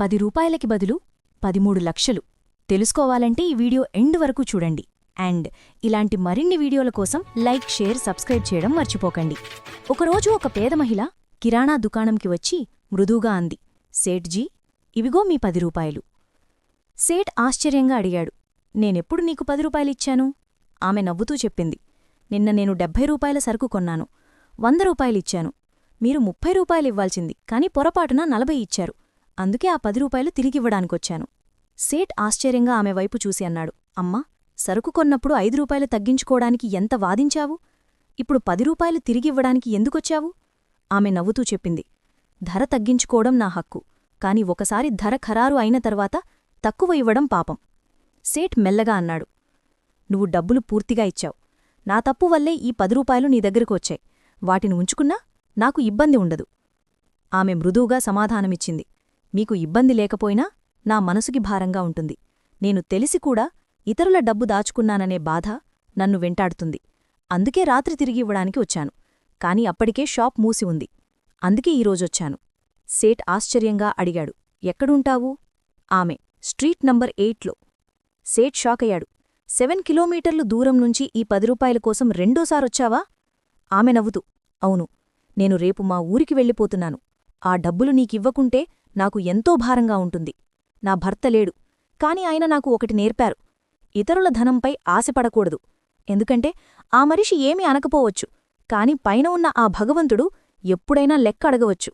పది రూపాయలకి బదులు పదిమూడు లక్షలు. తెలుసుకోవాలంటే ఈ వీడియో ఎండ్ వరకు చూడండి. అండ్ ఇలాంటి మరిన్ని వీడియోల కోసం లైక్ షేర్ సబ్స్క్రైబ్ చేయడం మర్చిపోకండి. ఒకరోజు ఒక పేద మహిళ కిరాణా దుకాణంకి వచ్చి మృదువుగా అంది. సేట్జీ ఇవిగో మీ పది రూపాయలు. సేట్ ఆశ్చర్యంగా అడిగాడు. నేనెప్పుడు నీకు పది రూపాయలిచ్చాను ఆమె నవ్వుతూ చెప్పింది. నిన్న నేను డెబ్భై రూపాయల సరుకు కొన్నాను. వంద రూపాయలిచ్చాను మీరు ముప్పై రూపాయలివ్వాల్సింది కాని పొరపాటున నలభై ఇచ్చారు. అందుకే ఆ పది రూపాయలు తిరిగివ్వడానికొచ్చాను. సేట్ ఆశ్చర్యంగా ఆమె వైపు చూసి అన్నాడు అమ్మా సరుకు కొన్నప్పుడు ఐదు రూపాయలు తగ్గించుకోవడానికి ఎంత వాదించావు? ఇప్పుడు పది రూపాయలు తిరిగివ్వడానికి ఎందుకొచ్చావు? ఆమె నవ్వుతూ చెప్పింది ధర తగ్గించుకోవడం నా హక్కు కాని ఒకసారి ధర ఖరారు అయిన తర్వాత తక్కువ ఇవ్వడం పాపం. సేట్ మెల్లగా అన్నాడు నువ్వు డబ్బులు పూర్తిగా ఇచ్చావు. నా తప్పు వల్లే ఈ పది రూపాయలు నీ దగ్గరకు వచ్చాయి. వాటిని ఉంచుకున్నా నాకు ఇబ్బంది ఉండదు. ఆమె మృదువుగా సమాధానమిచ్చింది మీకు ఇబ్బంది లేకపోయినా నా మనసుకి భారంగా ఉంటుంది. నేను తెలిసి కూడా ఇతరుల డబ్బు దాచుకున్నాననే బాధ నన్ను వెంటాడుతుంది. అందుకే రాత్రి తిరిగివ్వడానికి వచ్చాను. కాని అప్పటికే షాప్ మూసి ఉంది. అందుకే ఈరోజొచ్చాను సేట్ ఆశ్చర్యంగా అడిగాడు. ఎక్కడుంటావు? ఆమె. స్ట్రీట్ నంబర్ ఎయిట్లో. సేట్ షాకయ్యాడు సెవెన్ కిలోమీటర్లు దూరం నుంచి ఈ పది రూపాయల కోసం రెండోసారొచ్చావా ఆమె నవ్వుతూ. అవును. నేను రేపు మా ఊరికి వెళ్ళిపోతున్నాను. ఆ డబ్బులు నీకివ్వకుంటే నాకు ఎంతో భారంగా ఉంటుంది. నా భర్త లేడు కాని ఆయన నాకు ఒకటి నేర్పారు. ఇతరుల ధనంపై ఆశపడకూడదు. ఎందుకంటే ఆ మనిషి ఏమీ అనకపోవచ్చు కాని పైన ఉన్న ఆ భగవంతుడు ఎప్పుడైనా లెక్క అడగవచ్చు.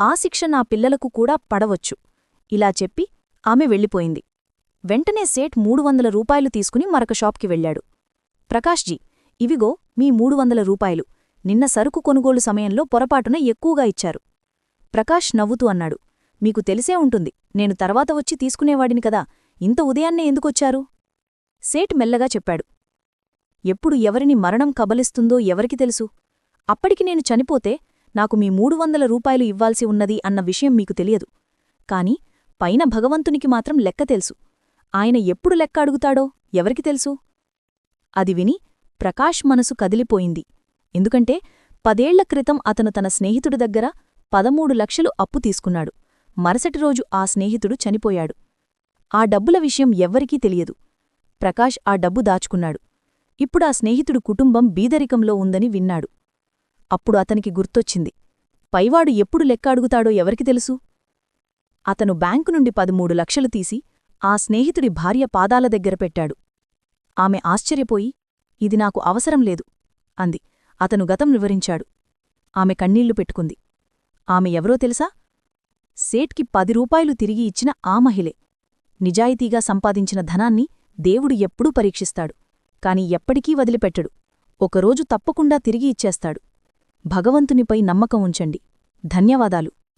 ఆ శిక్ష నా పిల్లలకు కూడా పడవచ్చు. ఇలా చెప్పి ఆమె వెళ్ళిపోయింది. వెంటనే సేట్ మూడు వందల రూపాయలు తీసుకుని మరొక షాప్కి వెళ్ళాడు. ప్రకాష్జీ ఇవిగో మీ మూడు వందల రూపాయలు. నిన్న సరుకు కొనుగోలు సమయంలో పొరపాటున ఎక్కువగా ఇచ్చారు. ప్రకాష్ నవ్వుతూ అన్నాడు. మీకు తెలిసే ఉంటుంది. నేను తర్వాత వచ్చి తీసుకునేవాడిని కదా. ఇంత ఉదయాన్నే ఎందుకొచ్చారు? సేట్ మెల్లగా చెప్పాడు. ఎప్పుడు ఎవరిని మరణం కబలిస్తుందో ఎవరికి తెలుసు? అప్పటికి నేను చనిపోతే నాకు మీ మూడు వందల రూపాయలు ఇవ్వాల్సి ఉన్నది అన్న విషయం మీకు తెలియదు. కాని పైన భగవంతునికి మాత్రం లెక్క తెలుసు. ఆయన ఎప్పుడు లెక్క అడుగుతాడో ఎవరికి తెలుసు? అది విని ప్రకాష్ మనసు కదిలిపోయింది. ఎందుకంటే పదేళ్ళ క్రితం అతను తన స్నేహితుడి దగ్గర పదమూడు లక్షలు అప్పు తీసుకున్నాడు. మరుసటి రోజు ఆ స్నేహితుడు చనిపోయాడు. ఆ డబ్బుల విషయం ఎవ్వరికీ తెలియదు. ప్రకాష్ ఆ డబ్బు దాచుకున్నాడు. ఇప్పుడా స్నేహితుడు కుటుంబం బీదరికంలో ఉందని విన్నాడు. అప్పుడు అతనికి గుర్తొచ్చింది. పైవాడు ఎప్పుడు లెక్క అడుగుతాడో ఎవరికి తెలుసు? అతను బ్యాంకు నుండి పదమూడు లక్షలు తీసి ఆ స్నేహితుడి భార్య పాదాల దగ్గర పెట్టాడు. ఆమె ఆశ్చర్యపోయి ఇది నాకు అవసరం లేదు అంది. అతను గతం వివరించాడు. ఆమె కన్నీళ్ళు పెట్టుకుంది. ఆమె ఎవరో తెలుసా? సేట్కి పది రూపాయలు తిరిగి ఇచ్చిన ఆ మహిళే. నిజాయితీగా సంపాదించిన ధనాన్ని దేవుడు ఎప్పుడూ పరీక్షిస్తాడు కాని ఎప్పటికీ వదిలిపెట్టడు. ఒకరోజు తప్పకుండా తిరిగి ఇచ్చేస్తాడు. భగవంతునిపై నమ్మకం ఉంచండి. ధన్యవాదాలు.